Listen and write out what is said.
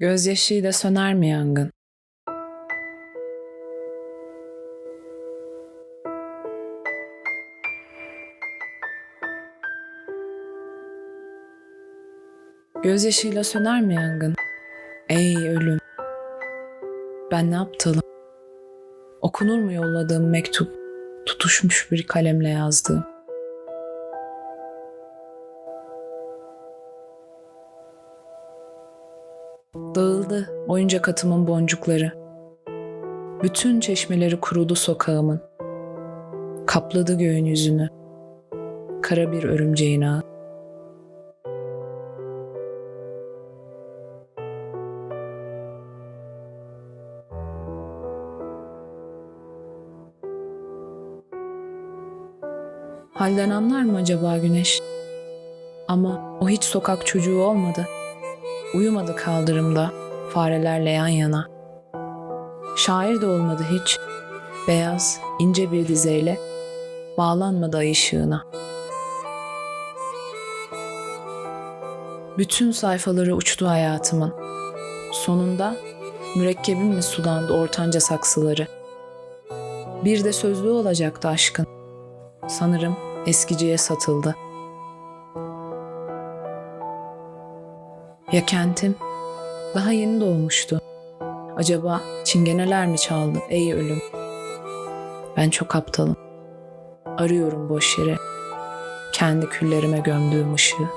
Gözyaşıyla söner mi yangın? Gözyaşıyla söner mi yangın? Ey ölüm! Ben ne aptalım? Okunur mu yolladığım mektup, tutuşmuş bir kalemle yazdığım? Dağıldı oyuncak atımın boncukları. Bütün çeşmeleri kurudu sokağımın. Kapladı göğün yüzünü. Kara bir örümceğin ağı. Halden anlar mı acaba güneş? Ama o hiç sokak çocuğu olmadı. Uyumadı kaldırımda, farelerle yan yana. Şair de olmadı hiç. Beyaz, ince bir dizeyle bağlanmadı ay ışığına. Bütün sayfaları uçtu hayatımın. Sonunda mürekkebim mi sulandı ortanca saksıları. Bir de sözlü olacaktı aşkın. Sanırım eskiciye satıldı. Ya kentim? Daha yeni doğmuştu. Acaba çingeneler mi çaldı ey ölüm? Ben çok aptalım. Arıyorum boş yere. Kendi küllerime gömdüğüm ışığı.